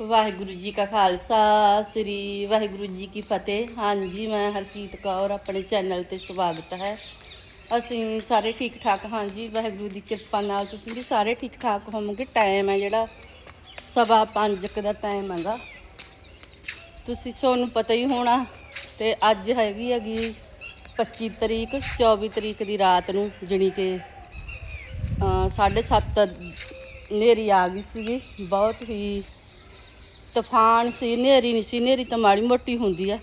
ਵਾਹਿਗੁਰੂ ਜੀ ਕਾ ਖਾਲਸਾ ਸ੍ਰੀ ਵਾਹਿਗੁਰੂ ਜੀ ਕੀ ਫਤਿਹ। ਹਾਂਜੀ ਮੈਂ ਹਰਜੀਤ ਕੌਰ ਆਪਣੇ ਚੈਨਲ ਤੇ ਸਵਾਗਤ ਹੈ। ਅਸੀਂ ਸਾਰੇ ਠੀਕ ਠਾਕ ਹਾਂਜੀ ਵਾਹਿਗੁਰੂ ਦੀ ਕਿਰਪਾ ਨਾਲ ਤੁਸੀਂ ਵੀ ਸਾਰੇ ਠੀਕ ਠਾਕ ਹੋਵੋਗੇ। ਟਾਈਮ ਹੈ ਜਿਹੜਾ ਸਵਾ ਪੰਜ ਕੁ ਦਾ ਟਾਈਮ ਹੈਗਾ। ਤੁਸੀਂ ਤੁਹਾਨੂੰ ਪਤਾ ਹੀ ਹੋਣਾ ਤੇ ਅੱਜ ਹੈਗੀ ਹੈਗੀ 25 ਤਰੀਕ 24 ਤਰੀਕ ਦੀ ਰਾਤ ਨੂੰ ਜਣੀ ਕਿ ਅ, ਸਾਢੇ ਸੱਤ ਨੇਰੀ ਆ ਗਈ ਸੀਗੀ। ਬਹੁਤ ਹੀ ਤੂਫਾਨ ਸੀ, ਹਨੇਰੀ ਨਹੀਂ ਸੀ, ਹਨੇਰੀ ਤਾਂ ਮਾੜੀ ਮੋਟੀ ਹੁੰਦੀ ਆ।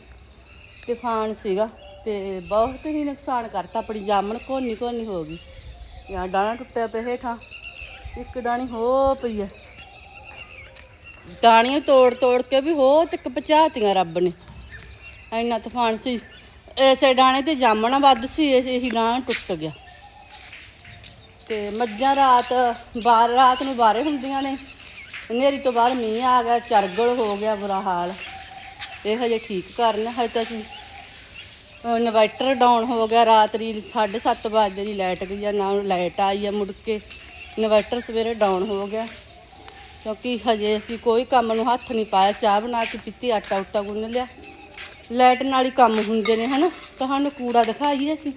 ਤੂਫਾਨ ਸੀਗਾ ਤੇ ਬਹੁਤ ਹੀ ਨੁਕਸਾਨ ਕਰਤਾ, ਆਪਣੀ ਜਾਮਣ ਕੋਨੀ ਕੋਨੀ ਹੋ ਗਈ। ਯਾ ਡਾਣਾ ਟੁੱਟਿਆ ਪਿਆ ਹੇਠਾਂ, ਇੱਕ ਡਾਣੀ ਹੋ ਪਈ ਆ। ਡਾਣੀਆਂ ਤੋੜ ਤੋੜ ਕੇ ਵੀ ਹੋ ਤੱਕ ਪਹੁੰਚਾਤੀਆਂ ਰੱਬ ਨੇ। ਇੰਨਾ ਤੂਫਾਨ ਸੀ ਐਸੇ ਡਾਣੇ ਤੇ ਜਾਮਣਾ ਵੱਧ ਸੀ, ਇਹੀ ਡਾਣਾ ਟੁੱਟ ਗਿਆ। ਤੇ ਮੱਝਾਂ ਰਾਤ, ਬਾਹਰ ਰਾਤ ਨੂੰ ਬਾਹਰੇ ਹੁੰਦੀਆਂ ਨੇ। ਹਨੇਰੀ ਤੋਂ ਬਾਅਦ ਮੀਂਹ ਆ ਗਿਆ, ਚਰਗਲ ਹੋ ਗਿਆ ਬੁਰਾ ਹਾਲ। ਇਹ ਹਜੇ ਠੀਕ ਕਰਨ, ਹਜੇ ਤਾਂ ਅਸੀਂ ਇਨਵਰਟਰ ਡਾਊਨ ਹੋ ਗਿਆ ਰਾਤ ਦੀ 7:30 ਵਜੇ ਦੀ ਲਾਈਟ ਗਈ ਆ, ਨਾ ਲਾਈਟ ਆਈ ਆ ਮੁੜ ਕੇ। ਇਨਵਰਟਰ ਸਵੇਰੇ ਡਾਊਨ ਹੋ ਗਿਆ। ਕਿਉਂਕਿ ਹਜੇ ਅਸੀਂ ਕੋਈ ਕੰਮ ਨੂੰ ਹੱਥ ਨਹੀਂ ਪਾਇਆ, ਚਾਹ ਬਣਾ ਕੇ ਪੀਤੀ, ਆਟਾ ਉਟਾ ਗੁੰਨ ਲਿਆ। ਲਾਈਟ ਨਾਲ ਹੀ ਕੰਮ ਹੁੰਦੇ ਨੇ, ਹਨਾ? ਤੁਹਾਨੂੰ ਕੂੜਾ ਦਿਖਾਈਏ ਅਸੀਂ।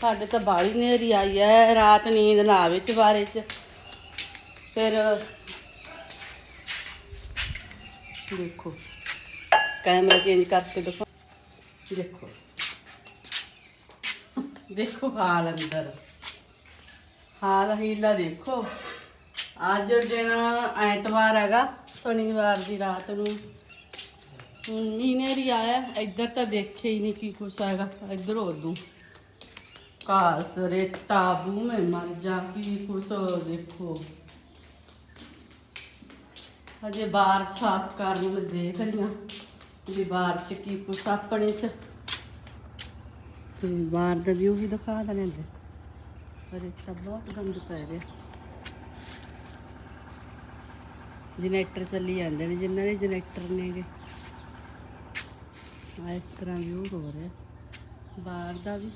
ਸਾਡੇ ਤਾਂ ਬਾੜੀ ਨੇਰੀ ਆਈ ਹੈ ਰਾਤ ਨੀਂਦ ਨਾ ਆਵੇ ਚਵਾਰੇ 'ਚ। ਫਿਰ ਦੇਖੋ, ਕੈਮਰਾ ਚੇਂਜ ਕਰਕੇ ਦੇਖੋ ਦੇਖੋ। ਦੇਖੋ ਹਾਲ ਅੰਦਰ। ਹਾਲ ਹੀਲਾ ਦੇਖੋ। ਅੱਜ ਦਿਨ ਐਤਵਾਰ ਹੈਗਾ, ਸ਼ਨੀਵਾਰ ਦੀ ਰਾਤ ਨੂੰ। ਮੀਨੇਰੀ ਆਇਆ, ਇੱਧਰ ਤਾਂ ਦੇਖਿਆ ਹੀ ਨਹੀਂ ਕੀ ਕੁਛ ਹੈਗਾ, ਇੱਧਰ ਉਦੋਂ ਕਾਸ ਰੇਤਾ ਮੈਂ ਮਰ ਜਾ, ਕੀ ਕੁਛ ਦੇਖੋ। ਹਜੇ ਬਾਹਰ ਸਾਫ਼ ਕਰਨ ਲੱਗੇ ਦੇਖ ਰਹੀਆਂ ਵੀ ਬਾਹਰ ਚ ਕੀ ਕੁਛ ਆਪਣੇ ਚ। ਤੇ ਬਾਹਰ ਦਾ ਵਿਊ ਵੀ ਦਿਖਾ ਦਨੇ ਦੇ ਪਰ ਇਹ ਬਹੁਤ ਗੰਦ ਪੈ ਰਿਹਾ। ਜਨਰੇਟਰ ਚੱਲੀ ਜਾਂਦੇ ਨੇ, ਜਿਨ੍ਹਾਂ ਦੇ ਜਨਰੇਟਰ ਨੇਗੇ। ਆ ਇਸ ਤਰ੍ਹਾਂ ਵਿਊ ਹੋ ਰਿਹਾ। ਬਾਹਰ ਦਾ ਵੀ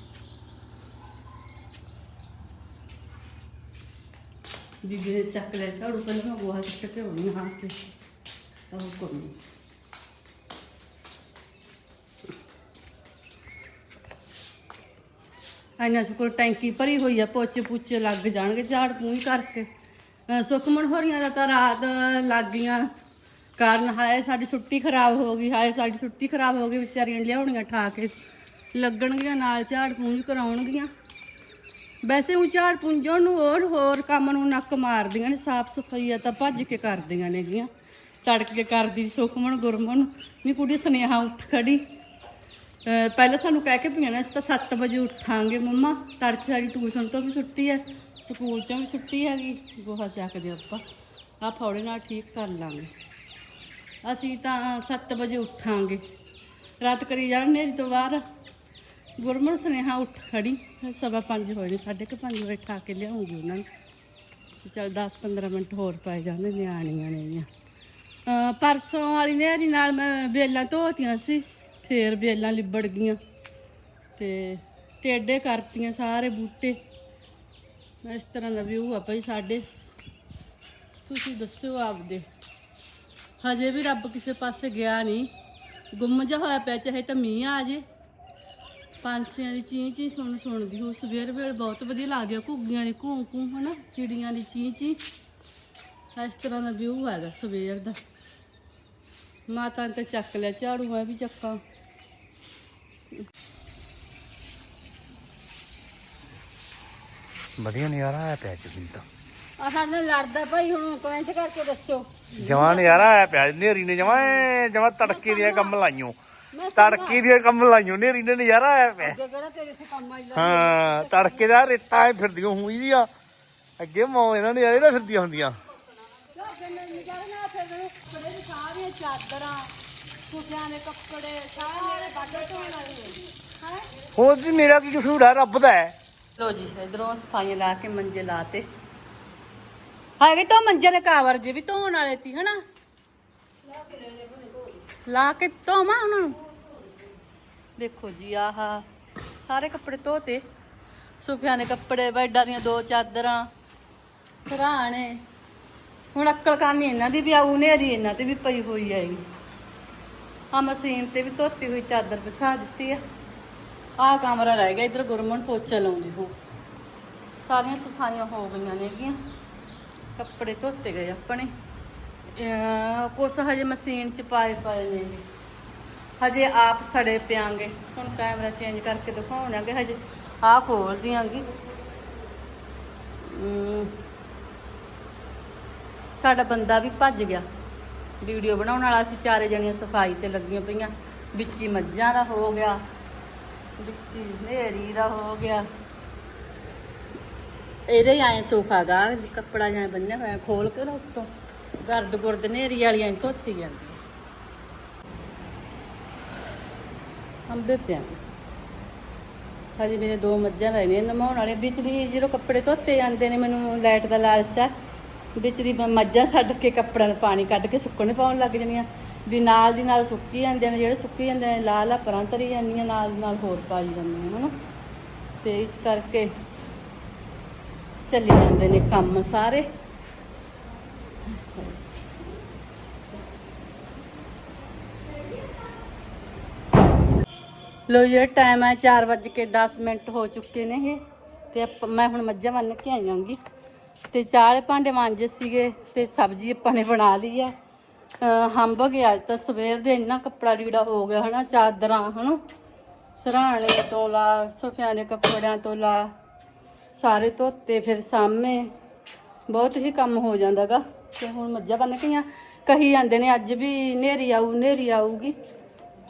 ਬੀਬੀ ਨੇ ਚੱਕ ਲਿਆ ਝਾੜੂ, ਪਹਿਲਾਂ ਮੈਂ ਗੋਹਾ ਚੱਕ ਕੇ ਹੋਣੀ ਹਾਂ ਤੇ ਉਹ ਕੋਈ ਇਹਨਾਂ ਕੋਲ ਟੈਂਕੀ ਭਰੀ ਹੋਈ ਆ, ਪੋਚੇ ਪੁੱਚੇ ਲੱਗ ਜਾਣਗੇ ਝਾੜ ਪੂੰਝ ਕਰਕੇ। ਅਹ ਸੁਖਮਨ ਹੋਰੀਆਂ ਦਾ ਤਾਂ ਰਾਤ ਲੱਗ ਗਈਆਂ। ਕਾਰਨ ਹਾਏ, ਸਾਡੀ ਛੁੱਟੀ ਖਰਾਬ ਹੋ ਗਈ, ਹਾਏ, ਸਾਡੀ ਛੁੱਟੀ ਖਰਾਬ ਹੋ ਗਈ, ਵਿਚਾਰੀਆਂ ਲਿਆਉਣੀਆਂ ਠਾ ਕੇ। ਲੱਗਣਗੀਆਂ ਨਾਲ ਝਾੜ ਪੂੰਝ ਕਰਾਉਣਗੀਆਂ। ਵੈਸੇ ਉਹ ਝਾੜ ਪੁੰਜਣ ਨੂੰ ਹੋਰ ਹੋਰ ਕੰਮ ਨੂੰ ਨੱਕ ਮਾਰਦੀਆਂ ਨੇ, ਸਾਫ਼ ਸਫ਼ਾਈ ਆ ਤਾਂ ਭੱਜ ਕੇ ਕਰਦੀਆਂ ਨੇਗੀਆਂ ਤੜਕ ਕੇ ਕਰਦੀ ਸੁਖਮਨ, ਗੁਰਮਨ। ਨੀ ਕੁੜੀ ਸੁਨੇਹਾ ਉੱਠ ਖੜੀ। ਪਹਿਲਾਂ ਸਾਨੂੰ ਕਹਿ ਕੇ ਪਈਆਂ ਨੇ, ਅਸੀਂ ਤਾਂ 7 ਵਜੇ ਉੱਠਾਂਗੇ ਮੰਮਾ। ਤੜਕੇ ਸਾਡੀ ਟਿਊਸ਼ਨ ਤੋਂ ਵੀ ਛੁੱਟੀ ਹੈ, ਸਕੂਲ ਚੋਂ ਵੀ ਛੁੱਟੀ ਹੈਗੀ। ਗੋਹਾ ਚੱਕਦੇ ਆਪਾਂ। ਆ ਫੌੜੇ ਨਾਲ ਠੀਕ ਕਰ ਲਾਂਗੇ। ਅਸੀਂ ਤਾਂ 7 ਵਜੇ ਉੱਠਾਂਗੇ। ਰਾਤ ਕਰੀ ਜਾਣ ਨੇਰੀ ਤੋਂ ਬਾਹਰ। ਗੁਰਮਨ ਸੁਨੇਹਾ ਉੱਠ ਖੜੀ। ਸਵਾ ਪੰਜ ਹੋਏ ਨੇ, ਸਾਢੇ ਕੁ ਪੰਜ ਵਜੇ ਠਾ ਕੇ ਲਿਆਉਂਗੀ ਉਹਨਾਂ ਨੂੰ। ਤੇ ਚੱਲ 10 15 ਮਿੰਟ ਹੋਰ ਪਏ ਜਾਂਦੇ, ਨਿਆਣੀਆਂ ਨੇ ਅਹ ਪਰਸੋਂ ਵਾਲੀ ਨਹਿਰੀ ਨਾਲ ਮੈਂ ਬੇਲਾਂ ਧੋਤੀਆਂ ਸੀ, ਫੇਰ ਬੇਲਾਂ ਲਿਬੜ ਗਈਆਂ। ਤੇ ਟੇਡੇ ਕਰਤੀਆਂ ਸਾਰੇ ਬੂਟੇ। ਇਸ ਤਰ੍ਹਾਂ ਦਾ ਵਿਊ ਆ ਭਾਈ ਸਾਡੇ। ਤੁਸੀਂ ਦੱਸਿਓ ਆਪਦੇ। ਹਜੇ ਵੀ ਰੱਬ ਕਿਸੇ ਪਾਸੇ ਗਿਆ ਨਹੀਂ। ਗੁੰਮ ਜਿਹਾ ਹੋਇਆ ਪਿਆ, ਚਾਹੇ ਤਾਂ ਮੀਂਹ ਆ ਜੇ। ਪੰਛੀਆਂ ਦੀ ਚੀਂ ਚੀਂ ਸੁਣ ਸੁਣਦੀ ਹੋ ਸਵੇਰ ਵੇਲੇ ਬਹੁਤ ਵਧੀਆ ਲੱਗਦੀ ਆ ਘੁੱਗੀਆਂ ਦੀ ਘੂੰ ਘੂੰ ਹਨਾ? ਚਿੜੀਆਂ ਦੀ ਚੀਂ ਚੀਂ ਇਸ ਤਰ੍ਹਾਂ ਦਾ ਵਿਊ ਹੈਗਾ ਸਵੇਰ ਦਾ। ਮਾਤਾ ਨੇ ਤਾਂ ਚੱਕ ਲਿਆ ਝਾੜੂ ਮੈਂ ਵੀ ਚੱਕਾਂ। ਵਧੀਆ ਨਜ਼ਾਰਾ ਆਇਆ ਪਿਆ ਵੀ ਤਾਂ। ਆ ਸਾਡੇ ਨਾਲ ਲੜਦਾ ਭਾਈ ਹੁਣ ਕਮੈਂਟ ਕਰਕੇ ਦੱਸੋ ਜਵਾਂ ਨਜ਼ਾਰਾ ਆਇਆ ਪਿਆ ਨੇਰੀ ਨੇ ਜਵਾਂ ਜਵਾਂ ਤੜਕੇ ਦੀਆਂ ਕੰਮ ਲਾਈਓ ਤੜਕੇ ਦੀਆਂ ਕੰਮ ਲਾਈਓ ਨੇਰੀ ਨੇ ਨਜ਼ਾਰਾ ਆਇਆ ਪਿਆ। ਅੱਗੇ ਕਿਹੜਾ ਤੇਰੇ ਤੇ ਕੰਮ ਆਈ ਹਾਂ ਤੜਕੇ ਦਾ ਰੇਤਾ ਐ ਫਿਰਦੀਆਂ ਹੋਈ ਦੀਆਂ ਅੱਗੇ ਮੌ ਇਹਨਾਂ ਨੇ ਨਾ ਫਿਰਦੀਆਂ ਹੁੰਦੀਆਂ। ਸਾਰੀਆਂ ਚਾਦਰਾਂ ਸੁਫਿਆਂ ਦੇ ਕੱਪੜੇ ਸਾਰੇ ਬਾਟੇ ਧੋਣ ਵਾਲੇ ਹੈ? ਹੋਰ ਜੀ ਮੇਰਾ ਕੀ ਕਸੂਰ ਹੈ ਰੱਬ ਦਾ ਹੈ। ਲੋ ਜੀ ਇਧਰੋਂ ਸਫਾਈਆਂ ਲਾ ਕੇ ਮੰਜੇ ਲਾਤੇ। ਹੈਗੇ ਤਾਂ ਮੰਜੇ ਦੇ ਕਾਵਰ ਜੇ ਵੀ ਧੋਣ ਵਾਲੇ ਤੀ ਹਨਾ? ਲਾ ਕੇ ਧੋਵਾਂ ਉਹਨਾਂ ਨੂੰ? ਦੇਖੋ ਜੀ, ਆਹ। ਸਾਰੇ ਕੱਪੜੇ ਧੋਤੇ। ਸੁਫਿਆਂ ਦੇ ਕੱਪੜੇ, ਬੈਡਾਂ ਦੀਆਂ ਦੋ ਚਾਦਰਾਂ, ਸਰਾਣੇ। ਹੁਣ ਅਕਲ ਕਾਨੀ ਇਹਨਾਂ ਦੀ ਵੀ ਆਊ ਨੇਰੀ ਇਹਨਾਂ ਤੇ ਵੀ ਪਈ ਹੋਈ ਹੈਗੀ ਆ ਮਸ਼ੀਨ ਤੇ ਵੀ ਧੋਤੀ ਹੋਈ, ਚਾਦਰ ਵਿਛਾ ਦਿੱਤੀ ਆ। ਆ ਕਮਰਾ ਰਹਿ ਗਿਆ, ਇਧਰ ਗੁਰਮਨ ਪੋਚਾ ਲਾਉਂਦੀ ਹੋ ਸਾਰੀਆਂ ਸਫਾਈਆਂ ਹੋ ਗਈਆਂ ਨੇਗੀਆਂ ਕੱਪੜੇ ਧੋਤੇ ਗਏ ਆਪਣੇ। ਕੁਛ ਹਜੇ ਮਸ਼ੀਨ ਚ ਪਾਏ ਪਏ ਨੇ। ਹਜੇ ਆਪ ਸੜੇ ਪਿਆਂਗੇ। ਹੁਣ ਕੈਮਰਾ ਚੇਂਜ ਕਰਕੇ ਦਿਖਾਉਣਾਂਗੇ ਹਜੇ। ਆ ਖੋਲ ਦਿਆਂਗੀ। ਸਾਡਾ ਬੰਦਾ ਵੀ ਭੱਜ ਗਿਆ। ਵੀਡੀਓ ਬਣਾਉਣ ਵਾਲਾ ਸੀ, ਚਾਰੇ ਜਣੀਆਂ ਸਫ਼ਾਈ ਤੇ ਲੱਗੀਆਂ ਪਈਆਂ। ਵਿੱਚ ਮੱਝਾਂ ਦਾ ਹੋ ਗਿਆ। ਵਿੱਚ ਹਨੇਰੀ ਦਾ ਹੋ ਗਿਆ। ਇਹਦੇ ਆਏ ਸੋਖਾ ਗਾ ਕੱਪੜਾ ਜਾਂ ਬੰਨਿਆ ਹੋਇਆ ਖੋਲ ਕੇ ਨਾ ਉੱਤੋਂ। ਗਰਦ ਗੁਰਦ ਨੇਰੀ ਵਾਲੀਆਂ ਹੀ ਧੋਤੀ ਜਾਂਦੀ ਅੰਬੇ ਪਿਆ। ਹਜੇ ਮੇਰੇ ਦੋ ਮੱਝਾਂ ਰਹਿੰਦੀਆਂ ਨਮਾਉਣ ਵਾਲੇ। ਵਿੱਚ ਦੀ ਜਦੋਂ ਕੱਪੜੇ ਧੋਤੇ ਜਾਂਦੇ ਨੇ, ਮੈਨੂੰ ਲਾਈਟ ਦਾ ਲਾਲਚ ਆ। ਵਿੱਚ ਦੀ ਮੈਂ, ਮੱਝਾਂ ਛੱਡ ਕੇ ਕੱਪੜਿਆਂ ਨੂੰ ਪਾਣੀ ਕੱਢ ਕੇ ਸੁੱਕਣੇ ਪਾਉਣ ਲੱਗ ਜਾਂਦੀਆਂ। ਵੀ ਨਾਲ ਦੀ ਨਾਲ ਸੁੱਕੀ ਜਾਂਦੇ ਨੇ, ਜਿਹੜੇ ਸੁੱਕੀ ਜਾਂਦੇ ਨੇ, ਲਾਲ ਆ ਪਰਾਂ ਤਰੀ ਜਾਂਦੀਆਂ, ਨਾਲ ਦੀ ਨਾਲ ਹੋਰ ਪਾਈ ਜਾਂਦੀਆਂ ਹਨਾ। ਤੇ ਇਸ ਕਰਕੇ ਚੱਲੀ ਜਾਂਦੇ ਨੇ ਕੰਮ ਸਾਰੇ। ਲੋ ਜੀ ਟਾਈਮ ਹੈ 4:10 ਮਿੰਟ ਹੋ ਚੁੱਕੇ ਨੇ ਇਹ। ਤੇ ਆਪਾਂ- ਮੈਂ ਹੁਣ ਮੱਝਾਂ ਬੰਨ ਕੇ ਆਈ ਆਈਆਂਗੀ। ਤੇ ਚਾਲੇ ਭਾਂਡੇ ਮਾਂਜੇ ਸੀਗੇ ਤੇ ਸਬਜ਼ੀ ਆਪਾਂ ਨੇ ਬਣਾ ਲਈ ਆ। ਅਹ ਹੰਬ ਗਿਆ ਅੱਜ ਤਾਂ ਸਵੇਰ ਦੇ, ਇੰਨਾ ਕੱਪੜਾ ਲੀੜਾ ਹੋ ਗਿਆ ਹਨਾ, ਚਾਦਰਾਂ ਹਨਾ। ਸਰਾਣੇ ਤੋਂ ਲਾ ਸੋਫਿਆਂ ਦੇ ਕੱਪੜਿਆਂ ਤੋਂ ਲਾ ਸਾਰੇ ਧੋਤੇ ਫਿਰ ਸਾਹਮਣੇ। ਬਹੁਤ ਹੀ ਕੰਮ ਹੋ ਜਾਂਦਾਗਾ। ਤੇ ਹੁਣ ਮੱਝਾਂ ਬੰਨ ਗਈਆਂ ਕਹੀ ਜਾਂਦੇ ਨੇ, ਅੱਜ ਵੀ ਨੇਰੀ ਆਊ, ਨੇਰੀ ਆਊਗੀ।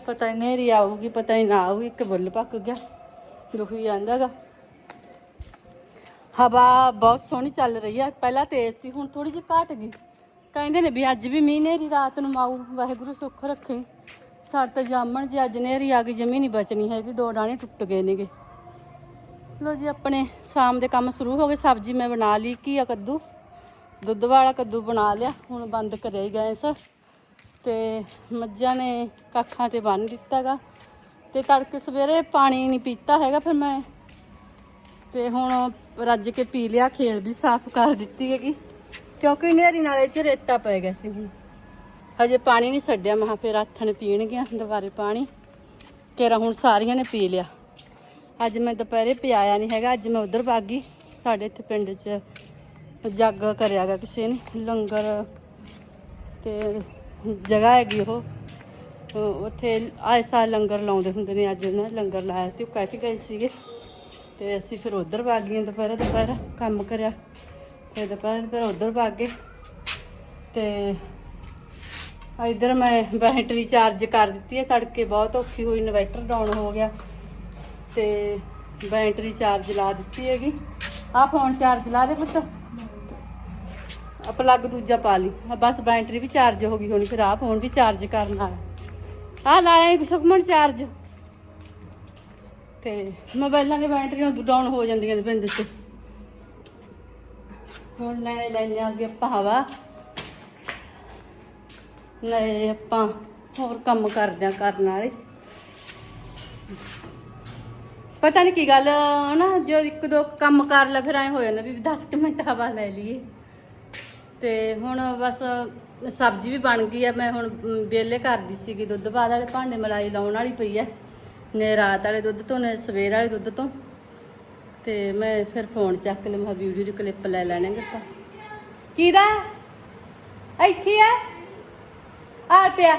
ਪਤਾ ਹੀ ਨੇਰੀ ਆਊਗੀ, ਪਤਾ ਹੀ ਨਾ ਆਊਗੀ, ਇੱਕ ਬੁੱਲ ਪੱਕ ਗਿਆ, ਦੁਖੀ ਜਾਂਦਾਗਾ। ਹਵਾ ਬਹੁਤ ਸੋਹਣੀ ਚੱਲ ਰਹੀ ਆ, ਪਹਿਲਾਂ ਤੇਜ਼ ਸੀ, ਹੁਣ ਥੋੜੀ ਜਿਹੀ ਘਟ ਗਈ। ਕਹਿੰਦੇ ਨੇ ਵੀ ਅੱਜ ਵੀ ਮੀਂਹ ਨੇਰੀ ਰਾਤ ਨੂੰ ਆਊ ਵਾਹਿਗੁਰੂ ਸੁੱਖ ਰੱਖੇ। ਸਾਡੇ ਤਾਂ ਜਾਮਣ ਜੇ ਅੱਜ ਨੇਰੀ ਆ ਗਈ, ਜਮੀ ਨਹੀਂ ਬਚਣੀ ਹੈਗੀ, ਦੋ ਡਾਣੇ ਟੁੱਟ ਗਏ ਨੇਗੇ। ਲੋ ਜੀ, ਆਪਣੇ ਸ਼ਾਮ ਦੇ ਕੰਮ ਸ਼ੁਰੂ ਹੋ ਗਏ, ਸਬਜ਼ੀ ਮੈਂ ਬਣਾ ਲਈ, ਘੀਆ ਕੱਦੂ, ਦੁੱਧ ਵਾਲਾ ਕੱਦੂ ਬਣਾ ਲਿਆ, ਹੁਣ ਬੰਦ ਕਰਿਆ ਹੀ ਗੈਸ। ਤੇ ਮੱਝਾਂ ਨੇ ਕੱਖਾਂ ਤੇ ਬੰਨ ਦਿੱਤਾਗਾ ਤੇ ਤੜਕੇ ਸਵੇਰੇ ਪਾਣੀ ਨਹੀਂ ਪੀਤਾ ਹੈਗਾ ਫਿਰ ਮੈਂ। ਤੇ ਹੁਣ ਰੱਜ ਕੇ ਪੀ ਲਿਆ, ਖੇਲ ਵੀ ਸਾਫ਼ ਕਰ ਦਿੱਤੀ ਹੈਗੀ। ਕਿਉਂਕਿ ਨੇਰੀ ਨਾਲੇ ਚ ਰੇਤਾ ਪੈ ਗਿਆ ਸੀ। ਹੁਣ ਹਜੇ ਪਾਣੀ ਨਹੀਂ ਛੱਡਿਆ ਮਹਾ ਫਿਰ ਆਥਣ ਪੀਣਗੀਆਂ ਦੁਬਾਰੇ ਪਾਣੀ। ਤੇਰਾ ਹੁਣ ਸਾਰੀਆਂ ਨੇ ਪੀ ਲਿਆ। ਅੱਜ ਮੈਂ ਦੁਪਹਿਰੇ ਪਿਆਇਆ ਨਹੀਂ ਹੈਗਾ, ਅੱਜ ਮੈਂ ਉਧਰ ਭੱਗ ਸਾਡੇ ਇੱਥੇ ਪਿੰਡ 'ਚ ਜੱਗ ਕਰਿਆਗਾ ਕਿਸੇ ਨੇ, ਲੰਗਰ ਤੇ ਜਗ੍ਹਾ ਹੈਗੀ ਉਹ। ਉੱਥੇ ਆਏ ਸਾਲ ਲੰਗਰ ਲਾਉਂਦੇ ਹੁੰਦੇ ਨੇ, ਅੱਜ ਉਹਨਾਂ ਨੇ ਲੰਗਰ ਲਾਇਆ ਤੇ ਉਹ ਕਹਿ ਕੇ ਗਏ ਸੀਗੇ। ਤੇ ਅਸੀਂ ਫਿਰ ਉਧਰ ਭੱਗ ਗਈਆਂ ਦੁਪਹਿਰ ਦੁਪਹਿਰ ਕੰਮ ਕਰਿਆ। ਤੇ ਦੁਪਹਿਰ ਦੁਪਹਿਰ ਉਧਰ ਭੱਗ ਗਏ। ਤੇ ਇਧਰ ਮੈਂ ਬੈਟਰੀ ਚਾਰਜ ਕਰ ਦਿੱਤੀ ਹੈ ਤੜਕੇ ਬਹੁਤ ਔਖੀ ਹੋਈ, ਇਨਵਰਟਰ ਡਾਊਨ ਹੋ ਗਿਆ। ਤੇ ਬੈਟਰੀ ਚਾਰਜ ਲਾ ਦਿੱਤੀ ਹੈਗੀ। ਆ ਫੋਨ ਚਾਰਜ ਲਾ ਦੇ ਪੁੱਤ। ਆ ਪਲੱਗ ਦੂਜਾ ਪਾ ਲਈ। ਆਹ ਬਸ ਬੈਟਰੀ ਵੀ ਚਾਰਜ ਹੋ ਗਈ ਹੋਣੀ, ਫਿਰ ਆ ਫੋਨ ਵੀ ਚਾਰਜ ਕਰਨਾ ਆ ਲਾਇਆ ਇੱਕ ਸੁਖਮਨ ਚਾਰਜ ਤੇ ਮੋਬਾਈਲਾਂ ਦੀ ਬੈਟਰੀਆਂ ਡਾਊਨ ਹੋ ਜਾਂਦੀਆਂ ਨੇ ਬਿੰਦ ਚ। ਹੁਣ ਲੈ ਲੈਣੇ ਅੱਗੇ ਆਪਾਂ ਹਵਾ। ਲੈ ਆਪਾਂ ਹੋਰ ਕੰਮ ਕਰਦੇ ਆ ਕਰਨ ਵਾਲੇ। ਪਤਾ ਨਹੀਂ ਕੀ ਗੱਲ, ਹਨਾ, ਜੋ ਇੱਕ ਦੋ ਕੰਮ ਕਰ ਲੈ, ਫਿਰ ਐ ਹੋ ਜਾਂਦਾ ਵੀ 10 ਕੁ ਮਿੰਟ ਹਵਾ ਲੈ ਲਈਏ। ਤੇ ਹੁਣ ਬਸ ਸਬਜ਼ੀ ਵੀ ਬਣ ਗਈ ਆ। ਮੈਂ ਹੁਣ ਮ, ਵੇਲੇ ਕਰਦੀ ਸੀਗੀ। ਦੁੱਧ ਬਾਅਦ ਵਾਲੇ ਭਾਂਡੇ ਮਲਾਈ ਲਾਉਣ ਵਾਲੀ ਪਈ ਐ ਨੇ ਰਾਤ ਵਾਲੇ ਦੁੱਧ ਤੋਂ ਨੇ ਸਵੇਰ ਵਾਲੇ ਦੁੱਧ ਤੋਂ। ਤੇ ਮੈਂ ਫਿਰ ਫੋਨ ਚੱਕ ਲਿਆ। ਮੈਂ ਵੀਡੀਓ ਦੀ ਕਲਿੱਪ ਲੈ ਲੈਣਗੇ ਆਪਾਂ। ਕਿਹਦਾ? ਇੱਥੇ ਆ। ਆ ਪਿਆ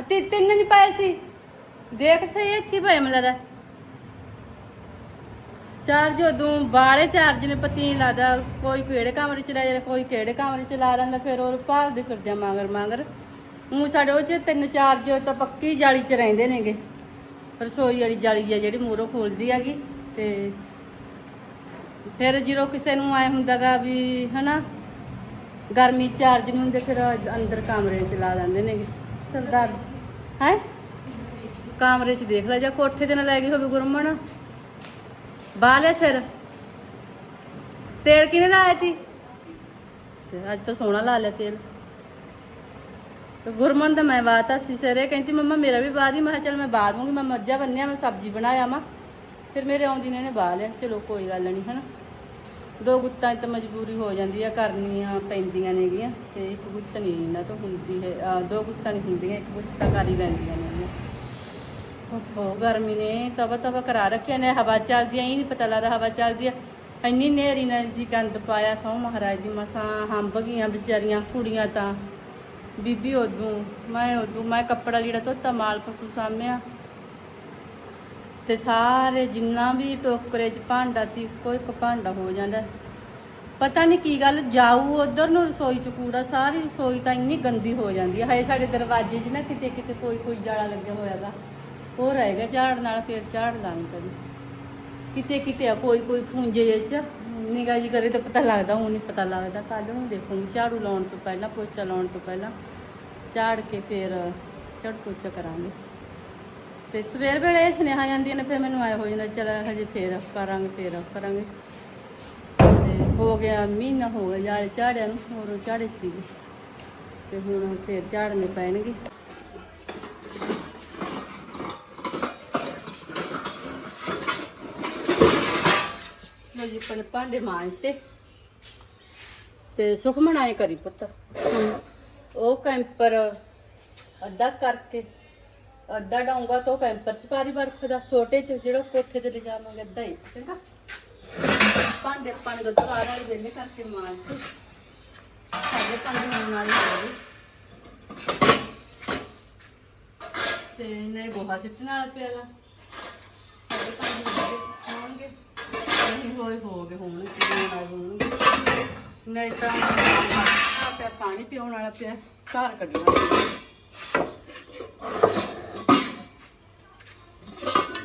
ਅਤੇ ਤਿੰਨ ਨਹੀਂ ਪਾਏ ਸੀ। ਦੇਖ ਸਹੀ ਇੱਥੇ ਪਏ ਮੈਨੂੰ ਚਾਰਜ ਉਦੋਂ ਬਾਲੇ ਚਾਰਜ ਨੇ ਪਤੀ ਨਹੀਂ ਲੱਗਦਾ ਕੋਈ ਕਿਹੜੇ ਕਮਰੇ ਚ ਲੈ ਜਾਂਦਾ, ਕੋਈ ਕਿਹੜੇ ਕਮਰੇ ਚ ਲਾ ਲੈਂਦਾ ਫਿਰ ਉਹ ਭਾਲਦੇ ਫਿਰਦੇ ਆ ਮਾਂਗਰ ਮਗਰ। ਉਹ ਸਾਡੇ ਉਹ ਚ ਤਿੰਨ ਚਾਰਜ ਤਾਂ ਪੱਕੀ ਜਾਲੀ ਚ ਰਹਿੰਦੇ ਨੇਗੇ। ਰਸੋਈ ਵਾਲੀ ਜਾਲੀ ਆ ਜਿਹੜੀ ਮੂਰੋਂ ਖੋਲਦੀ ਹੈਗੀ ਤੇ ਫਿਰ ਜਦੋਂ ਕਿਸੇ ਨੂੰ ਆਏ ਹੁੰਦਾਗਾ ਵੀ ਹਨਾ, ਗਰਮੀ ਚਾਰਜ ਨਹੀਂ ਹੁੰਦੇ, ਫਿਰ ਅੰਦਰ ਕਮਰੇ 'ਚ ਲਾ ਦਿੰਦੇ ਨੇਗੇ। ਸਰਦਾਰ ਹੈ? ਕਮਰੇ 'ਚ ਦੇਖ ਲੈ, ਜਾਂ ਕੋਠੇ ਤੇ ਨਾ ਲੈ ਗਈ ਹੋਵੇ ਗੁਰਮਣ। ਬਾਲੇ ਸਿਰ। ਤੇਲ ਕਿਨੇ ਲਾਇਆ ਤੀ ਅੱਜ ਤਾਂ ਸੋਹਣਾ ਲਾ ਲਿਆ ਤੇਲ। ਤੇ ਗੁਰਮਨ ਤਾਂ ਮੈਂ ਬਾਤਾ ਸੀ ਸਿਰੇ, ਕਹਿੰਦੀ ਮੰਮਾ ਮੇਰਾ ਵੀ ਬਾਦ ਹੀ ਮੈਂ ਕਿਹਾ ਚੱਲ ਮੈਂ ਬਾਦ ਦੂੰਗੀ ਮੈਂ ਮੱਝਾ ਬੰਨਿਆ ਮੈਂ ਸਬਜ਼ੀ ਬਣਾਇਆ ਮਾ। ਫਿਰ ਮੇਰੇ ਆਉਂਦੀ ਨੇ ਨੇ ਬਾਹ ਲਿਆ। ਚਲੋ ਕੋਈ ਗੱਲ ਨਹੀਂ ਹਨਾ। ਦੋ ਗੁੱਤਾਂ 'ਚ ਤਾਂ ਮਜਬੂਰੀ ਹੋ ਜਾਂਦੀ ਆ, ਕਰਨੀਆਂ ਪੈਂਦੀਆਂ ਨੇਗੀਆਂ। ਤੇ ਇੱਕ ਗੁੱਤ ਨਹੀਂ ਇਹਨਾਂ ਤੋਂ ਹੁੰਦੀ ਹੈ ਦੋ ਗੁੱਤਾਂ ਨਹੀਂ ਹੁੰਦੀਆਂ, ਇੱਕ ਗੁੱਤ ਤਾਂ ਕਰ ਹੀ ਲੈਂਦੀਆਂ ਨੇ। ਓਹੋ, ਗਰਮੀ ਨੇ ਤਵਾ ਤਵਾ ਕਰਾ ਰੱਖਿਆ ਨੇ, ਹਵਾ ਚੱਲਦੀ ਐ ਨਹੀਂ ਪਤਾ ਲੱਗਦਾ ਹਵਾ ਚੱਲਦੀ ਆ ਇੰਨੀ ਨੇਰੀ ਨਾਲ ਜੀ ਗੰਦ ਪਾਇਆ ਸੋ ਮਹਾਰਾਜ ਦੀ ਮਸਾਂ ਹੰਬ ਗਈਆਂ ਵਿਚਾਰੀਆਂ, ਕੁੜੀਆਂ ਤਾਂ। ਬੀਬੀ ਉਦੋਂ ਮੈਂ ਉਦੋਂ ਮੈਂ ਕੱਪੜਾ ਲੀੜਾ ਧੋਤਾ ਮਾਲ ਪਸ਼ੂ ਸਾਂਭਿਆ। ਤੇ ਸਾਰੇ ਜਿੰਨਾ ਵੀ ਟੋਕਰੇ 'ਚ ਭਾਂਡਾ ਤੀ ਕੋਈ ਇੱਕ ਭਾਂਡਾ ਹੋ ਜਾਂਦਾ। ਪਤਾ ਨਹੀਂ ਕੀ ਗੱਲ, ਜਾਊ ਉਧਰ ਨੂੰ ਰਸੋਈ 'ਚ ਕੂੜਾ, ਸਾਰੀ ਰਸੋਈ ਤਾਂ ਇੰਨੀ ਗੰਦੀ ਹੋ ਜਾਂਦੀ ਹੈ ਹਏ, ਸਾਡੇ ਦਰਵਾਜ਼ੇ 'ਚ ਨਾ ਕਿਤੇ ਕਿਤੇ ਕੋਈ ਕੋਈ ਜਾਲਾ ਲੱਗਿਆ ਹੋਇਆਗਾ ਉਹ ਰਹੇਗਾ ਝਾੜ ਨਾਲ ਫਿਰ ਝਾੜ ਲਾਂਗੇ ਕਦੀ। ਕਿਤੇ ਕਿਤੇ ਆ, ਕੋਈ ਕੋਈ ਖੂੰਜੇ ਜਿਹੇ 'ਚ ਨਿਗਾਹ ਜੀ ਕਰੇ ਤਾਂ ਪਤਾ ਲੱਗਦਾ, ਹੁਣ ਨਹੀਂ ਪਤਾ ਲੱਗਦਾ। ਕੱਲ ਨੂੰ ਦੇਖੂੰਗੀ ਝਾੜੂ ਲਾਉਣ ਤੋਂ ਪਹਿਲਾਂ, ਪੋਚਾ ਲਾਉਣ ਤੋਂ ਪਹਿਲਾਂ ਝਾੜ ਕੇ ਫਿਰ ਝਾੜੂ ਪੋਚਾ ਕਰਾਂਗੇ। ਤੇ ਸਵੇਰ ਵੇਲੇ ਸੁਨੇਹਾ ਜਾਂਦੀਆਂ ਨੇ, ਫਿਰ ਮੈਨੂੰ ਆਇਆ ਹੋ ਜਾਂਦਾ, ਚਲ ਹਜੇ ਫੇਰ ਕਰਾਂਗੇ ਫੇਰ ਕਰਾਂਗੇ। ਤੇ ਹੋ ਗਿਆ, ਮਹੀਨਾ ਹੋ ਗਿਆ, ਜਾਲੇ ਝਾੜਿਆਂ ਨੂੰ, ਹੋਰ ਝਾੜੇ ਸੀਗੇ। ਤੇ ਹੁਣ ਫੇਰ ਝਾੜਨੇ ਪੈਣਗੇ। ਲੋ ਜੀ ਆਪਣੇ ਭਾਂਡੇ ਮਾਂਜਤੇ ਤੇ। ਸੁਖਮਨ ਆਏ ਕਰੀ ਪੁੱਤ। ਹੁਣ ਉਹ ਕੈਂਪਰ ਅੱਧਾ ਕਰਕੇ, ਅੱਧਾ ਡਾਉਂਗਾ ਤਾਂ ਉਹ ਕੈਂਪਰ ਚ ਪਾਰੀ ਬਰਫ ਦਾ, ਛੋਟੇ ਚ ਜਿਹੜਾ ਕੋਠੇ ਤੇ ਲਿਜਾਵਾਂਗੇ ਅੱਧਾ ਹੀ ਚ, ਚੰਗਾ। ਭਾਂਡੇ ਆਪਾਂ ਨੇ ਦੁੱਧ ਬਾਹਰ ਵਾਲੇ ਵੇਲੇ ਕਰਕੇ ਮਾਂਜ ਕੇ ਸਾਡੇ ਭਾਂਡੇ ਹੋਣ ਵਾਲੇ ਹੋਏ ਤੇ ਨੇ ਗੋਹਾ ਸਿੱਟਣ ਵਾਲਾ ਪਿਆਗਾ ਸਾਡੇ ਭਾਂਡੇ ਹੋਣਗੇ ਹੋਣਗੇ ਹੋਏ ਹੋ ਗਏ ਹੋਣਗੇ ਪੀਣ ਹੋਣਗੇ। ਨਹੀਂ ਤਾਂ ਆਹ ਪਿਆ, ਪਾਣੀ ਪਿਉਣ ਵਾਲਾ ਪਿਆ ਘਰ ਕੱਢਣਾ।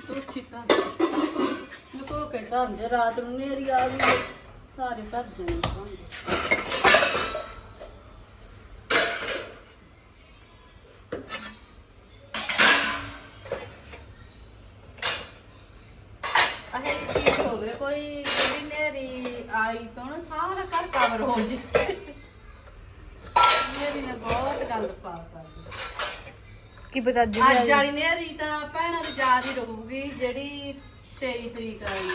ਤੁਰਖੀ ਤਾਂ ਲੁਕੋ ਕੇ ਧਰਦੇ ਰਾਤ ਨੂੰ ਨੇਰੀ ਆ ਗਈ, ਸਾਰੇ ਭਰ ਜਾਣੇ। ਕੋਈ ਜਿਹੜੀ ਨੇਰੀ ਆਈ ਤਾਂ ਨਾ ਸਾਰਾ ਘਰ ਕਵਰ ਹੋ ਜੇ ਨੇਰੀ ਨੇ ਬਹੁਤ ਗੰਦ ਪਾ ਪਾ ਦਿੱਤਾ ਕੀ ਪਤਾ ਅੱਜ ਅੱਜ ਵਾਲੀ ਨੇਰੀ ਤਾਂ ਭੈਣਾਂ ਦੀ ਯਾਦ ਹੀ ਰਹੂਗੀ ਜਿਹੜੀ 23 ਤਰੀਕ ਵਾਲੀ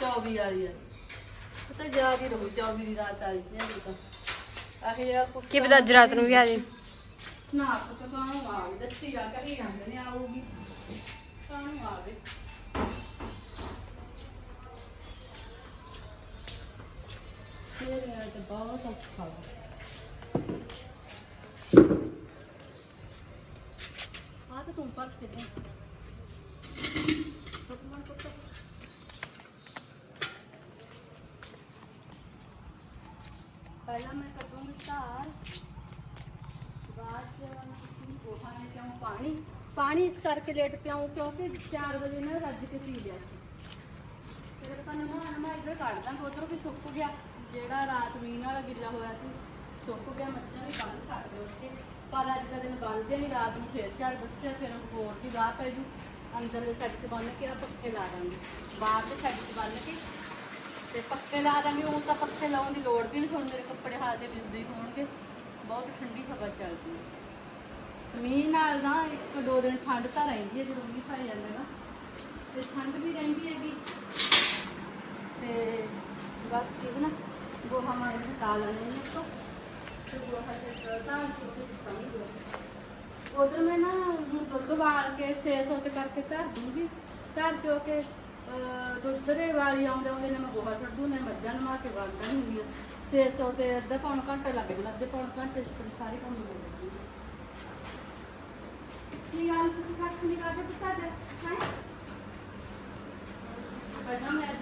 24 ਵਾਲੀ ਆ। ਉਹ ਤਾਂ ਯਾਦ ਹੀ ਰਹੂ 24 ਦੀ ਰਾਤ ਵਾਲੀ ਨੇਰੀ ਤਾਂ। ਆਹੇ ਆ ਕੁੱਤਾ ਕੀ ਪਤਾ ਅੱਜ ਰਾਤ ਨੂੰ ਵੀ ਆ ਜੇ ਨਾ ਪੁੱਤ ਕਾਹਨੂੰ ਆਵੇ ਦੱਸੀ ਆ ਕਰੀ ਜਾਂਦੇ ਨੇ ਆਊਗੀ। ਕਾਹਨੂੰ ਆਵੇ ਤਾਂ ਬਹੁਤ ਔਖਾ ਵਾ ਆ ਤਾਂ ਤੂੰ ਪੱਕ ਕੇ ਪਹਿਲਾਂ ਮੈਂ ਕੱਢੂੰਗੀ ਧਾਰ, ਬਾਅਦ ਚ ਮੈਂ ਗੋਹਾ ਨੇ ਕਿਉਂ ਪਾਣੀ। ਪਾਣੀ ਇਸ ਕਰਕੇ ਲੇਟ ਪਿਆਉਂ ਕਿਉਂਕਿ 4 ਵਜੇ ਨਾ ਰੱਜ ਕੇ ਪੀ ਲਿਆ ਸੀ। ਨਮਾ ਨਮਾ ਇੱਧਰ ਕੱਢ ਦਾਂਗੇ, ਉਧਰੋਂ ਵੀ ਸੁੱਕ ਗਿਆ। ਜਿਹੜਾ ਰਾਤ ਮੀਂਹ ਨਾਲ ਗਿੱਲਾ ਹੋਇਆ ਸੀ, ਸੁੱਕ ਗਿਆ, ਮੱਝਾਂ ਵੀ ਬੰਨ ਸਕਦੇ ਉੱਥੇ। ਪਰ ਅੱਜ ਦਾ ਦਿਨ ਬੰਨਦੇ ਨਹੀਂ, ਰਾਤ ਨੂੰ ਫੇਰ ਝੜ ਦੱਸਿਆ ਫਿਰ ਹੋਰ ਵੀ ਗਾਹ ਪੈ ਜੂ। ਅੰਦਰਲੇ ਸੈੱਟ 'ਚ ਬੰਨ ਕੇ ਆ ਪੱਖੇ ਲਾ ਦਾਂਗੇ। ਬਾਹਰ ਦੇ ਸੈੱਟ 'ਚ ਬੰਨ ਕੇ ਤੇ ਪੱਕੇ ਲਾ ਦਾਂਗੇ, ਉਹ ਤਾਂ ਪੱਖੇ ਲਾਉਣ ਦੀ ਲੋੜ ਵੀ ਨਹੀਂ ਤੁਹਾਨੂੰ ਮੇਰੇ ਕੱਪੜੇ ਹਾਲ ਦੇ ਦਿੰਦੇ ਹੋਣਗੇ। ਬਹੁਤ ਠੰਡੀ ਹਵਾ ਚੱਲਦੀ ਹੈ। ਮੀਂਹ ਨਾਲ ਨਾ ਇੱਕ ਦੋ ਦਿਨ ਠੰਡ ਤਾਂ ਰਹਿੰਦੀ ਹੈ, ਜਦੋਂ ਮੀਂਹ ਪੈ ਜਾਂਦਾ ਨਾ। ਤੇ ਠੰਡ ਵੀ ਰਹਿੰਦੀ ਹੈਗੀ। ਤੇ ਬਾਕੀ ਨਾ, ਗੋਹਾ ਮਾਰ ਕੇ ਤਾ ਲੈਣੇ ਨੇ ਤੋਂ ਤੇ ਗੋਹਾ ਤੇ ਤਾਂ ਚੁੱਕ ਉਧਰ ਮੈਂ ਨਾ ਹੁਣ ਦੁੱਧ ਵਾਲ ਕੇ 600 ਤੇ ਕਰਕੇ ਧਰ ਦੂੰਗੀ। ਧਰ ਚੋ ਕੇ ਦੁੱਧ ਦੇ ਵਾਲੀ ਆਉਂਦੇ ਆਉਂਦੇ ਨੇ ਮੈਂ ਗੋਹਾ ਛੱਡ ਦੂੰ ਨੇ ਮੱਝਾਂ ਨੂੰ ਮਾ ਕੇ ਵਾਲਦਾ ਹੁੰਦੀ ਆ 600 ਤੇ ਅੱਧਾ ਪੌਣ ਘੰਟਾ ਲੱਗ ਜਾਂਦਾ ਅੱਧੇ ਪੌਣ ਘੰਟੇ ਚ ਫਿਰ ਕੰਮ ਹੋ ਜਾਂਦੀ ਕੀ ਗੱਲ ਤੁਸੀਂ ਕੱਖ ਨਹੀਂ ਕਰਦੇ ਪੁੱਤਾ ਦੇ ਹੈ? ਪਹਿਲਾਂ ਮੈਂ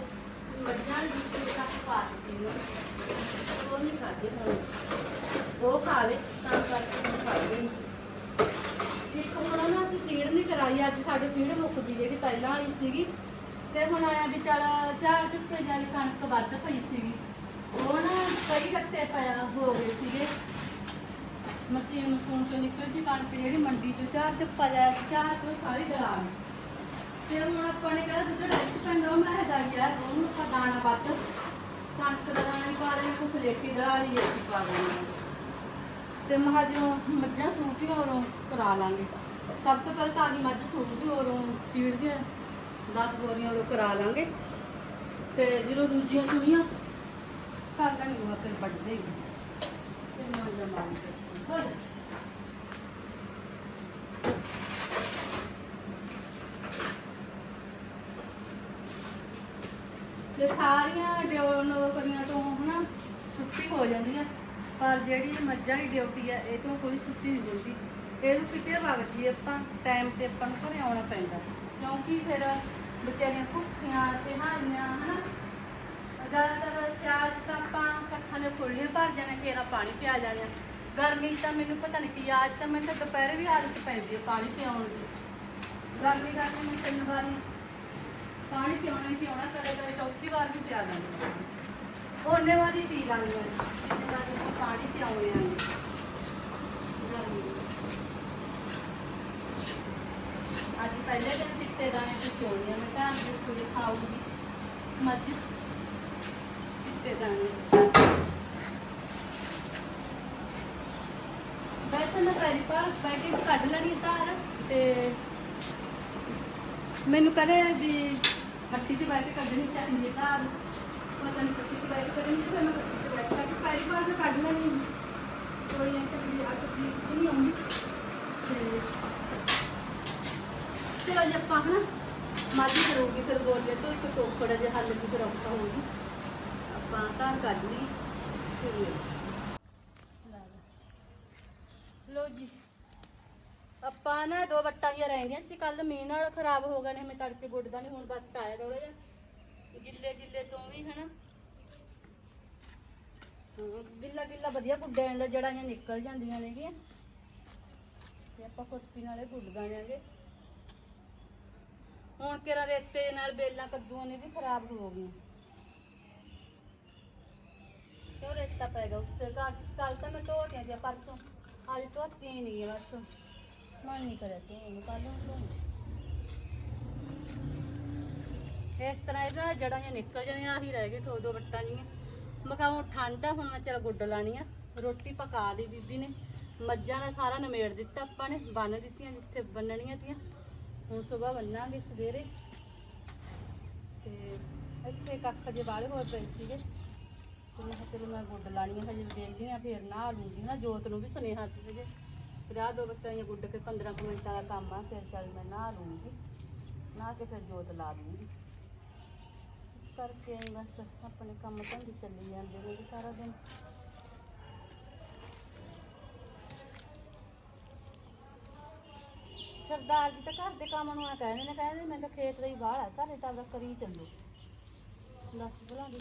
ਮੱਝਾਂ ਨੂੰ ਦੁੱਧ ਕੱਖ ਪਾ ਦਿੱਤੀ ਉਹ ਨਹੀਂ ਕਰਦੇ ਹੁਣ ਉਹ ਖਾ ਲੇ ਤਾਂ ਕਰਕੇ ਹੁਣ ਖਾ ਗਏ ਇੱਕ ਹੁਣ ਨਾ ਅਸੀਂ ਫੀਡ ਨਹੀਂ ਕਰਾਈ ਅੱਜ ਸਾਡੇ ਫੀਡ ਮੁੱਕ ਗਈ ਜਿਹੜੀ ਪਹਿਲਾਂ ਵਾਲੀ ਸੀਗੀ ਤੇ ਹੁਣ ਆਇਆ ਵੀ ਚੱਲ ਚਾਰ ਚੁੱਪੇ ਜਾਲੀ ਕਣਕ ਵੱਧ ਪਈ ਸੀਗੀ ਉਹ ਨਾ ਕਈ ਕੱਟੇ ਪਿਆ ਹੋ ਗਏ ਸੀਗੇ ਮਸ਼ੀਨ ਮਸ਼ੂਨ ਚੋਂ ਨਿਕਲ ਗਈ ਕਣਕ ਜਿਹੜੀ ਮੰਡੀ ਚੋਂ ਚਾਰ ਚੱਪਾ ਜਾਇਆ ਸੀ, ਚਾਰ ਤੋਂ ਹੀ ਸਾਰੀ ਫਿਰ ਹੁਣ ਆਪਾਂ ਨੇ ਕਿਹੜਾ ਦੁੱਧ ਡਾਇਰੈਕਟ ਪੈਂਦਾ ਉਹ ਮੈਂ ਹਦਾ ਗਿਆ ਉਹਨੂੰ ਆਪਾਂ ਦਾਣਾ ਵੱਧ, ਕਣਕ ਦਾ ਦਾਣਾ ਹੀ ਪਾ ਦੇਣਾ, ਕੁਛ ਲੇਟੀ ਦਲਾ ਲਈ ਪਾ ਦੇਣਾ ਤੇ ਮਹਾ ਜਦੋਂ ਮੱਝਾਂ ਸੂਪੀਆਂ ਉਰੋਂ ਕਰਾ ਲਾਂਗੇ। ਸਭ ਤੋਂ ਪਹਿਲਾਂ ਤਾਂ ਆਗੀ ਮੱਝ ਸੂਪੀ ਉਰੋਂ ਫੀਡ ਦੀਆਂ 10 ਬੋਰੀਆਂ ਉਰੋਂ ਕਰਾ ਲਾਂਗੇ। ਤੇ ਜਦੋਂ ਦੂਜੀਆਂ ਚੁਣੀਆਂ ਕਰ ਲੈਣੀ ਉਹ ਫਿਰ ਵੱਢ ਦੇਗੀ ਤੇ ਨਾ ਜਮਾ ਤੇ ਸਾਰੀਆਂ ਡਿਓ ਨੌਕਰੀਆਂ ਤੋਂ ਹਨਾ ਛੁੱਟੀ ਹੋ ਜਾਂਦੀ ਆ। ਪਰ ਜਿਹੜੀ ਮੱਝਾਂ ਦੀ ਡਿਊਟੀ ਆ, ਇਹ ਤੋਂ ਕੋਈ ਛੁੱਟੀ ਨਹੀਂ ਮਿਲਦੀ। ਇਹਨੂੰ ਕਿਤੇ ਵਗ ਜੀ ਆਪਾਂ ਟਾਈਮ ਤੇ ਆਪਾਂ ਨੂੰ ਘਰੇ ਆਉਣਾ ਪੈਂਦਾ। ਕਿਉਂਕਿ ਫਿਰ ਵਿਚਾਰੀਆਂ ਭੁੱਖੀਆਂ ਤੇ ਹਾਰੀਆਂ ਹਨਾ। ਜ਼ਿਆਦਾਤਰ ਸਿਆਲ 'ਚ ਤਾਂ ਆਪਾਂ ਕੱਖਾਂ ਦੇ ਫੁੱਲੀਆਂ ਭਰ ਜਾਣੇ ਕੇਰਾ ਪਾਣੀ ਪਿਆ ਜਾਣਿਆ ਗਰਮੀ ਤਾਂ ਮੈਨੂੰ ਪਤਾ ਨਹੀਂ ਕੀ, ਅੱਜ ਤਾਂ ਮੈਨੂੰ ਤਾਂ ਦੁਪਹਿਰੇ ਵੀ ਆਦਤ ਪੈਂਦੀ ਹੈ ਪਾਣੀ ਪਿਆਉਣ ਦੀ। ਗਰਮੀ ਕਰਕੇ ਮੈਂ ਤਿੰਨ ਵਾਰੀ ਪਾਣੀ ਪਿਆਉਣਾ ਹੀ ਪਿਆਉਣਾ, ਕਦੇ ਕਦੇ ਚੌਥੀ ਵਾਰ ਵੀ ਪਿਆ ਦਾਂਗੇ ਉਹਨੇ ਵਾਰੀ ਪੀ ਲਾਂਗੇ। ਤਿੰਨ ਵਾਰੀ ਪਾਣੀ ਪਿਆਉਣੇ ਆਂ। ਅੱਜ ਪਹਿਲੇ ਦਿਨ ਚਿੱਟੇ ਦਾਣੇ ਤੇ ਚੋਣੀਆਂ ਮੈਂ ਘਰ ਦੇ ਕੁਝ ਖਾਊਗੀ। ਮੱਝ। ਚਿੱਟੇ ਦਾਣੇ। ਵੈਸੇ ਮੈਂ ਪਹਿਲੀ ਵਾਰ ਬੈਠੀ ਕੱਢ ਲੈਣੀ ਧਾਰ ਤੇ ਮੈਨੂੰ ਕਹੇ ਵੀ ਹੱਟੀ 'ਚ ਬੈਠ ਕੇ ਕੱਢਣੀ ਚਾਹੀਦੀ ਹੈ ਪਤਾ ਨਹੀਂ ਹੱਟੀ 'ਚ ਬੈਠ ਕੇ ਕੱਢਣੀ ਤੇ ਮੈਂ ਹੱਟੀ 'ਚ ਬੈਠ ਕੇ ਪਹਿਲੀ ਵਾਰ ਮੈਂ ਕੱਢ ਲੈਣੀ ਕੋਈ ਐਂ ਤਕਲੀਫ ਆ ਤਕਲੀਫ ਨਹੀਂ ਆਉਂਦੀ। ਤੇ ਚਲੋ ਜੇ ਆਪਾਂ ਹਨਾ, ਮਾਲੀ ਕਰੂਗੀ ਫਿਰ ਬੋਲੇ ਤੋਂ, ਇੱਕ ਟੋਕੜਾ ਜਿਹਾ ਹੱਲ ਦੀ ਫਿਰ ਔਖਾ ਹੋਊਗੀ। ਆਪਾਂ ਧਾਰ ਕੱਢ ਲਈ, ਫਿਰ ਲੋ ਜੀ ਆਪਾਂ ਨਾ, ਦੋ ਵੱਟਾਂ ਜਿਹੀਆਂ ਰਹਿ ਗਈਆਂ ਸੀ ਕੱਲ ਮੀਂਹ ਨਾਲ ਖਰਾਬ ਹੋ ਗਏ ਨੇ, ਮੈਂ ਤੜਕੇ ਗੁੱਡਦਾ ਨਹੀਂ ਹੁਣ ਬਸ ਆਇਆ ਥੋੜਾ ਜਿਹਾ। ਗਿੱਲੇ ਗਿੱਲੇ ਤੋਂ ਵੀ, ਹਨਾ। ਗਿੱਲਾ ਗਿੱਲਾ ਵਧੀਆ ਗੁੱਡਿਆਂ ਦਾ ਜੜਾਂ ਜਿਹੀਆਂ ਨਿਕਲ ਜਾਂਦੀਆਂ ਨੇਗੀਆਂ ਤੇ ਆਪਾਂ ਕੁੱਟੀ ਨਾਲੇ ਗੁੱਡ ਦਾਣਾਂਗੇ ਹੁਣ ਕਿਹੜਾ ਰੇਤੇ ਨਾਲ ਬੇਲਾਂ ਕੱਦੂਆਂ ਨੇ ਵੀ ਖਰਾਬ ਹੋ ਗਈਆਂ। ਕਿਉਂ ਰੇਤਾ ਪੈ ਗਿਆ ਉੱਤੇ? ਕੱਲ ਤਾਂ ਮੈਂ ਧੋਤੀਆਂ ਸੀ ਪਰਸੋਂ। ਅੱਜ ਧੋਤੀਆਂ ਹੀ ਨਹੀਂ ਬਸ। ਨਹੀਂ ਕਰਿਆ ਧੋਣ ਕੱਲ ਨੂੰ ਧੋਣੀ ਇਸ ਤਰ੍ਹਾਂ ਇਹਦਾ ਜੜਾਂ ਜਿਹੀਆਂ ਨਿਕਲ ਜਾਂਦੀਆਂ, ਆਹੀ ਰਹਿ ਗਏ ਦੋ ਦੋ ਵੱਟਾਂ ਜੀਆਂ ਮੈਂ ਠੰਡ ਆ, ਹੁਣ ਮੈਂ ਚਲ ਗੁੱਡ ਲਾਣੀ ਆ। ਰੋਟੀ ਪਕਾ ਲਈ ਬੀਬੀ ਨੇ। ਮੱਝਾਂ ਦਾ ਸਾਰਾ ਨਿਮੇੜ ਦਿੱਤਾ ਆਪਾਂ ਨੇ, ਬੰਨ ਦਿੱਤੀਆਂ ਜਿੱਥੇ ਬੰਨਣੀਆਂ ਤੀਆਂ। ਹੁਣ ਸਵੇਰ ਬੰਨਾਂਗੇ ਸਵੇਰੇ। ਤੇ ਇੱਥੇ ਕੱਖ ਜੇ ਵਾਲੇ ਹੋਏ ਪਏ ਸੀਗੇ। ਤੇ ਮੈਂ ਕਿਹਾ ਚਲੋ ਮੈਂ ਗੁੱਡ ਲਾਣੀ ਆ, ਹਜੇ ਵੇਖਦੀ ਆ, ਫੇਰ ਨਾ ਲੂੰਗੀ। ਨਾ ਜੋਤ ਨੂੰ ਵੀ ਸੁਨੇਹਾ ਸੀਗੇ। ਫਿਰ ਆਹ ਦੋ ਬੱਤਾਂ ਗੁੱਡ ਕੇ 15 ਕੁ ਮਿੰਟਾਂ ਦਾ ਕੰਮ ਆ, ਫਿਰ ਚੱਲ ਮੈਂ ਨਾ ਲੂੰਗੀ ਨਾ ਕੇ ਫਿਰ ਜੋਤ ਲਾ ਦੂੰਗੀ ਇਸ ਕਰਕੇ ਬਸ ਆਪਣੇ ਕੰਮ ਧੰਦੇ ਚੱਲੀ ਜਾਂਦੇ ਨੇ ਸਾਰਾ ਦਿਨ। ਸਰਦਾਰ ਜੀ ਤਾਂ ਘਰ ਦੇ ਕੰਮ ਨੂੰ ਆ ਕਹਿੰਦੇ ਨੇ, ਕਹਿੰਦੇ ਮੈਂ ਤਾਂ ਖੇਤ ਦਾ ਹੀ ਬਾਹਰ ਆ ਘਰੇ ਤਾਂ ਆਪਦਾ ਕਰੀ ਚੱਲੋ। ਦੱਸ ਭਲਾ ਦੀ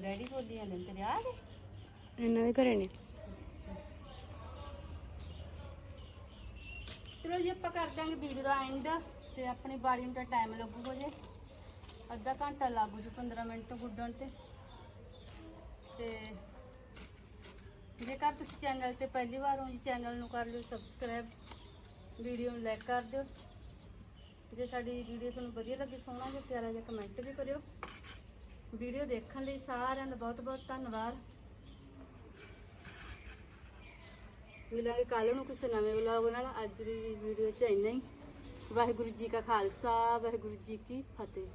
ਡੈਡੀ ਬੋਲੀ ਜਾਂਦੇ ਨੇ ਤੇਰੇ ਆ ਗਏ ਇਹਨਾਂ ਦੇ ਘਰੇ ਨੇ। ਚਲੋ ਜੀ ਆਪਾਂ ਕਰ ਦਾਂਗੇ ਵੀਡੀਓ ਦਾ ਐਂਡ ਤੇ ਆਪਣੀ ਬਾੜੀ ਨੂੰ ਤਾਂ ਟਾਈਮ ਲੱਗੂਗਾ ਜੇ। ਅੱਧਾ ਘੰਟਾ ਲੱਗੂ ਜੀ 15 ਮਿੰਟ ਗੁੱਡਣ ਤੇ। ਤੇ ਜੇਕਰ ਤੁਸੀਂ ਚੈਨਲ ਤੇ ਪਹਿਲੀ ਵਾਰ ਹੋ ਜੀ ਚੈਨਲ ਨੂੰ ਕਰ ਲਿਓ ਸਬਸਕ੍ਰਾਈਬ ਵੀਡੀਓ ਨੂੰ ਲਾਈਕ ਕਰ ਦਿਓ। ਜੇ ਸਾਡੀ ਵੀਡੀਓ ਤੁਹਾਨੂੰ ਵਧੀਆ ਲੱਗੀ ਸੋਹਣਾ ਜਿਹਾ ਪਿਆਰਾ ਜਿਹਾ ਕਮੈਂਟ ਵੀ ਕਰਿਓ। ਵੀਡੀਓ ਦੇਖਣ ਲਈ ਸਾਰਿਆਂ ਦਾ ਬਹੁਤ ਬਹੁਤ ਧੰਨਵਾਦ। ਮਿਲਾਂਗੇ ਕੱਲ ਨੂੰ ਕਿਸੇ ਨਵੇਂ ਵਲੌਗ ਨਾਲ। ਅੱਜ ਦੀ ਵੀਡੀਓ ਚ ਇੰਨਾ ਹੀ। ਵਾਹਿਗੁਰੂ ਜੀ ਕਾ ਖਾਲਸਾ, ਵਾਹਿਗੁਰੂ ਜੀ ਕੀ ਫਤਿਹ।